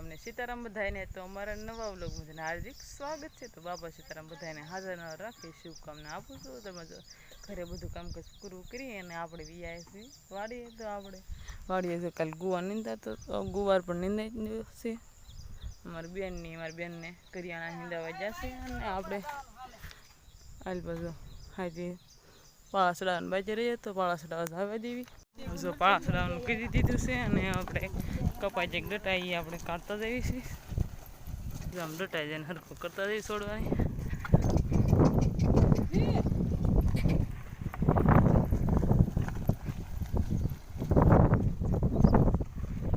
અમને સીતારામ બધાને તો અમારા નવા વ્લોગ તેને હાર્દિક સ્વાગત છે. તો બાબા સીતારામ બધાને હાજર ન રાખી, શુભકામના આપું છું. તમે જો ઘરે બધું કામકાજ પૂરું કરી અને આપણે છીએ વાડીએ તો આપણે, વાડીએ તો કાલે ગુવાર નીંદા તો તો ગુવાર પણ નીંદાઈ છે અમારી બેનની મારી બેનને કરિયાણા નીંદાવા જશે અને આપણે હાલ બાજુ હાજી પાળાસડા બાજે રહીએ તો પાળાસડા ધાવા દેવી જો પાળાસડાનું કરી દીધું છે અને આપણે કપાઈ જે ડટાઈ આપણે કાઢતા જઈએ છીએ. જો આમ ડટાઈ જઈને હરખું કરતા જઈએ છોડવાની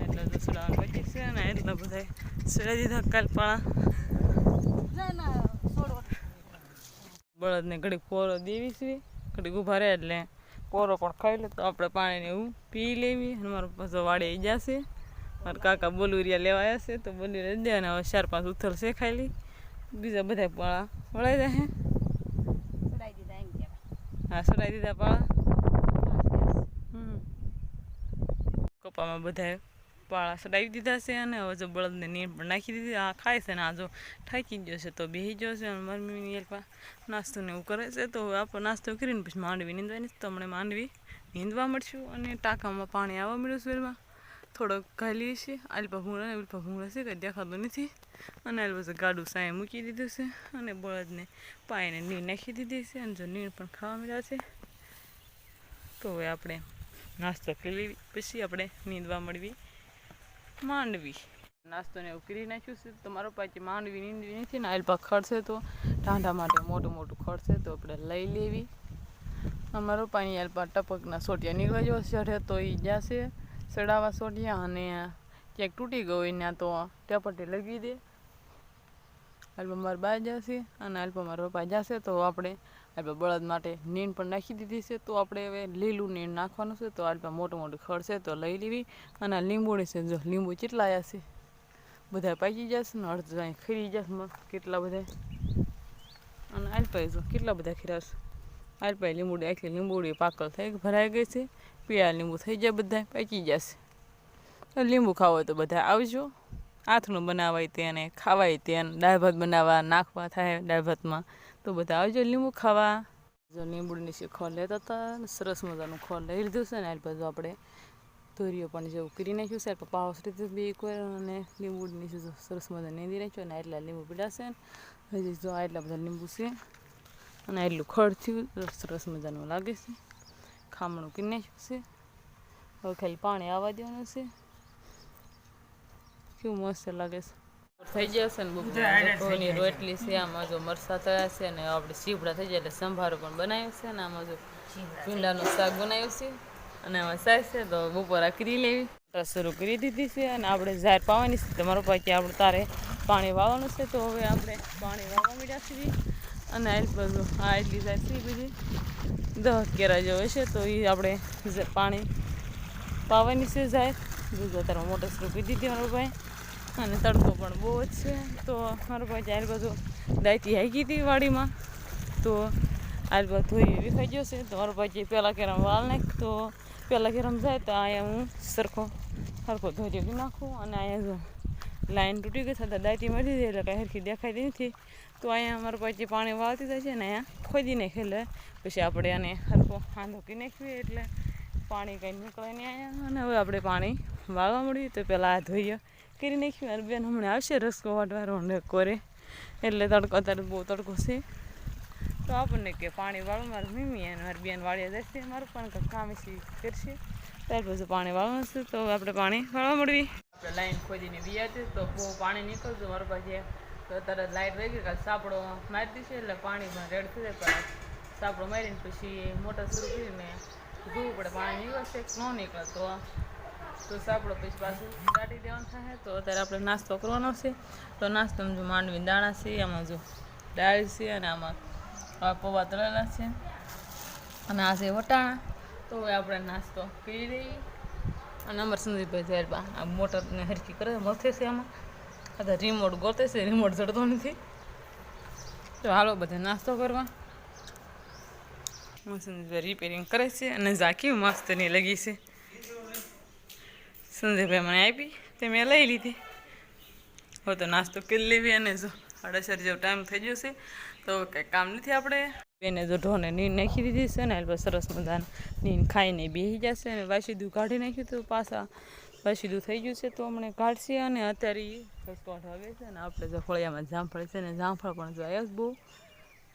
એટલે તો સડાવાનું છે અને એટલા બધા સડા દીધા કાલ પાળા બળદને ઘડીક પોરો દેવી છે. ઘડીક ઊભા રહે એટલે પોરો પણ ખાઈ લે. તો આપણે પાણીને એવું પી લેવી. અને મારો પાછો વાડે આવી જશે. મારા કાકા બોલુરિયા લેવા આવ્યા છે. તો બોલુરિયા દે અને હવે ચાર પાંચ ઉથલ છે લી. બીજા બધા પાળા વળાઈ જાય હા. સડાઈ દીધા પાળા. કપામાં બધા પાળા સડાવી દીધા છે અને હવે જો બળદને નીર પણ નાખી દીધી. આ ખાય છે ને આ જો થાકી ગયો છે તો બેસી ગયો છે અને મારી મમ્મીની એ નાસ્તો ને એવું કરે છે. તો હવે આપણે નાસ્તો કરીને પછી માંડવી નીંદવાની તો હમણાં માંડવી નીંદવા મળશું અને ટાંકામાં પાણી આવવા મળ્યું શરીરમાં થોડોક ઘાલીએ છીએ. આલપા ભૂંગળા ને ઉલપા ભૂંગળા છે, કંઈ દેખાતું નથી. અને આલ પછી ગાડું સાંય મૂકી દીધું છે અને બળદને પાણીને નીર નાખી દીધી છે અને જો નીર પણ ખાવા મળ્યા છે. તો હવે આપણે નાસ્તો કરી લેવી. પછી આપણે નીંદવા મળવી. માંડવી. નાસ્તો ને એવું કરી નાખ્યું છે. તમારો પાસે માંડવી નીંદવી નથી ને આલપા ખડશે તો ઠાંઠા માટે મોટું મોટું ખડશે તો આપણે લઈ લેવી. અમારો પાણી આલપા ટપકના સોટિયા નીકળવા જેવો ચઢે તો એ જશે. સડાવા સોટિયા અને ક્યાંક તૂટી ગયો હોય તો ટપટી લગી દે. આલ્બા મારા બા જશે અને આલ્બા મારા પપ્પા જશે તો આપણે આલ્બા બળદ માટે નીણ પણ નાખી દીધી છે. તો આપણે હવે લીલું નીણ નાખવાનું છે. તો આલ્બા મોટું મોટું ખડ છે તો લઈ લેવી. અને લીંબુની છે જો, લીંબુ કેટલા આવ્યા છે? બધા પાકી જશે ને અડધા ખરી જશે કેટલા બધા અને આલપાઈ જો, કેટલા બધા ખીરાશે આલપાઈ લીંબુડી આખી લીંબુડી પાકલ થઈ ભરાઈ ગઈ છે. પીળા લીંબુ થઈ જાય બધા પાકી જશે. લીંબુ ખાવો હોય તો બધા આવજો. આથણું બનાવાય તેને ખાવાય તેને દાળ ભાત બનાવવા, નાખવા થાય દાળ ભાતમાં. તો બધા આવજો લીંબુ ખાવા. જો લીંબુની છે ખોલ લેતા હતા ને સરસ મજાનું ખોલ લઈ લીધું છે ને આ બાજુ આપણે તોરીઓ પણ જેવું કરી નાખ્યું છે. પાવસ રીતે બે એક વાર અને લીંબુની નીચે સરસ મજા નીંદી નાખ્યો અને એટલા લીંબુ પીડાશે ને હજી જો આટલા બધા લીંબુ છે અને એટલું ખડ થયું સરસ મજાનું લાગે છે. ખામણું કરી નાખ્યું છે. હવે ખાલી પાણી આવવા દેવાનું છે. કેવું મસ્ત લાગે છે. થઈ જશે ને બપોરની રોટલી છે આમાં જો મરસા થયા છે અને આપણે સીભડા થઈ જાય એટલે સંભારો પણ બનાવ્યો છે અને આમાં જો ભીંડાનું શાક બનાવ્યું છે અને આમાં સાસ છે તો બપોરા કરી લેવી. શરૂ કરી દીધી છે અને આપણે ઝાર પાવાની છે. તમારો પાછી આપણે તારે પાણી વાવવાનું છે તો હવે આપણે પાણી વાવવા મીડ્યા છીએ. અને આ બાજુ આ એટલી ઝાર છે બીજી બધી દસ કેરા જો હશે તો એ આપણે પાણી પાવાની છે ઝાર બીજું અત્યારે મોટર શરૂ કરી દીધી મારો ભાઈ. અને તડકો પણ બહુ જ છે. તો મારો ભાઈ ચાર બાજુ દાયતી હાકી હતી વાડીમાં. તો આજ બધું ધોઈ ખાઈ ગયો છે. તો મારો ભાઈ પહેલાં કેરમ વાળ નાખ. તો પહેલાં કેરમ જાય તો અહીંયા હું સરખો સરખો ધોરી નાખું અને અહીંયા જો લાઈન તૂટી ગઈ થતાં દાયતી મળી જાય એટલે કાંઈ હરખી દેખાતી નથી. તો અહીંયા અમારો પછી પાણી વાળતી થાય છે ને અહીંયા ખોદી નાખે એટલે પછી આપણે આને હરખો હાંધો કરી નાખીએ એટલે પાણી કંઈ નીકળે નહીં અહીંયા. અને હવે આપણે પાણી વાળવા મળ્યું તો પહેલાં આ ધોઈએ. કરી નાખ્યું. અને બેન હમણાં આવશે રસકો વાટવારો ને કોરે. એટલે તડકો અત્યારે બહુ તડકો છે. તો આપણને કે પાણી વાળું મારું મીમી અને મારી બેન વાળીએ જશે મારું પણ કામ છે કરશે. ત્યાર પછી પાણી વાળવાનું છે, તો આપણે પાણી વાળવા મળવી. આપણે લાઈન ખોદીને બીયા તો બહુ પાણી નીકળતું મારું પાસે. તો તરત લાઈટ રહી ગઈ, કાલે સાપડો મારી દીધી એટલે પાણી પણ રેડ થઈ જાય, પણ સાપડો મારીને પછી મોટર શરૂ કરીને ધોવું પડે, પાણી નીકળશે ન નીકળે તો? તો સાપડો પછી પાછું કાઢી દેવાનું થાય, તો અત્યારે આપણે નાસ્તો કરવાનો છે. તો નાસ્તો જો માંડવી દાણા છે, આમાં જો દાળ છે અને આમાં પૌવા તળેલા છે. અને આ છે વટાણા. તો હવે આપણે નાસ્તો કરી દઈએ અને અમર સંદીપભાઈ ત્યારબાદ આ મોટરને હરકી કરે મથે છે આમાં. અથવા રિમોટ ગોતે છે રિમોટ જડતો નથી. તો હાલો બધા નાસ્તો કરવા. મસ્ત રિપેરિંગ કરે છે અને ઝાંખી મસ્તની લગી છે. સંજયભાઈ મને આપી? તે મેં લઈ લીધી. હવે તો નાસ્તો કરી લેવી અને જો અડસર જેવો ટાઈમ થઈ ગયો છે, તો કંઈ કામ નથી આપણે. બેને જો ઢોને નીંદ નાખી દીધી છે ને, એટલે સરસ મજાનું નીંદ ખાઈને બેસી જશે અને વાસીદું કાઢી નાખ્યું તો પાછા. વાસીદું થઈ ગયું છે તો હમણાં કાઢશે અને અત્યારે ઈ રસ વાગે છે ને, આપણે જો ફળિયામાં જામફળ છે ને, જામફળ પણ જો આવ્યા બહુ.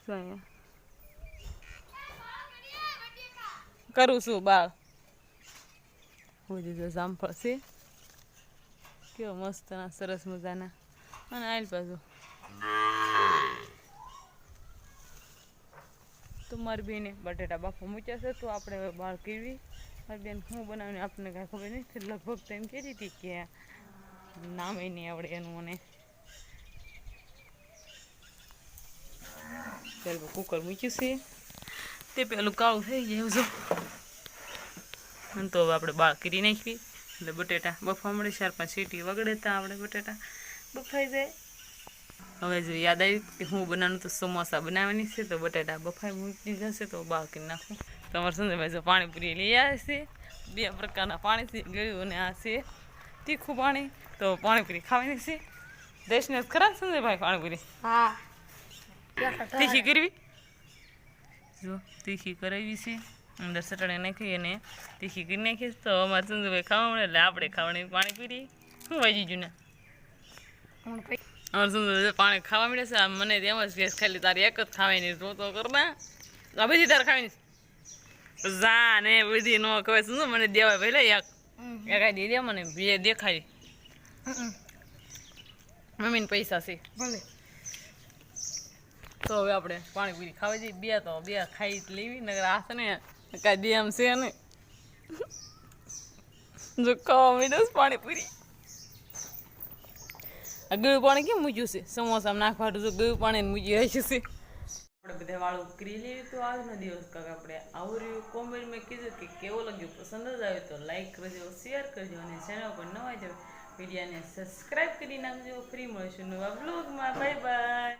જો અહીંયા. કરું છું, બાળ. બધી જો જામફળ છે કેવો મસ્ત ના સરસ મજાના અને આલ બાજુ તો મારી બેને બટેટા બાફા મૂક્યા છે તો આપણે હવે બહાર કેવી મારી બેન હું બનાવીને આપણને કાંઈ ખબર નથી લગભગ તો એમ કહેતી હતી કે નામે નહીં આવડે એનું મને ચાલ કુકર મૂક્યું છે તે પેલું કાળું થઈ જાય જો તો હવે આપણે બાળ કરી નાખવી એટલે બટેટા બફવા મળે ચાર પાંચ સીટી વગડે ત્યાં આપણે બટેટા. બફાઈ જાય. હવે જો યાદ આવ્યું કે હું બનાવવાનું તો સમોસા બનાવવાની છે તો બટાટા બફાઈ મૂકી જશે તો બાળ કરી નાખું. તમારે સંજયભાઈ જો પાણીપુરી લઈ આવે છે. બે પ્રકારના પાણી છે ગળ્યું અને આ છે તીખું પાણી. તો પાણીપુરી ખાવાની છે. દેશને ખરા સંજયભાઈ પાણીપુરી? હા. તીખી કરવી? જો તીખી કરાવી છે. અંદર ચટણી નાખી અને તીખી કરી નાખીશ તો અમારે સંજુભાઈ ખાવા મળે એટલે આપણે ખાવાની પાણીપુરી શું વાજી જુ ને અમારે સંજુભાઈ પાણી ખાવા મળે છે. આ મને તેમ જ ગેસ ખાલી તારી એક જ ખાવાની તું તો કરના આ બધી તારે ખાવાની. જા ને બધી નો ખવાય. શું મને દેવાય પહેલા એક. એક દે દે મને. બે દેખાય. મમ્મીને પૈસા છે. ભલે. તો હવે આપણે પાણીપુરી ખાવા જઈએ. બે તો બે ખાઈ લેવી. નગર આ છે ને દે એમ છે ને જો ખાવા મીડસ પાણીપુરી. આ ગળું પાણી કેમ મૂક્યું છે? સમોસા નાખવાનું જો ગળું પાણી મૂકી હશે છે. આજનો દિવસ કાંક, આપણે આવું રહ્યું કોમેન્ટમાં કીધું કે કેવો લાગ્યો? પસંદ જ આવ્યો તો લાઈક કરજો શેર કરજો અને ચેનલ પર નવા જાવ વિડીયોને સબસ્ક્રાઈબ કરી નાખજો. ફ્રી મળીશું નવા બ્લોગમાં બાય બાય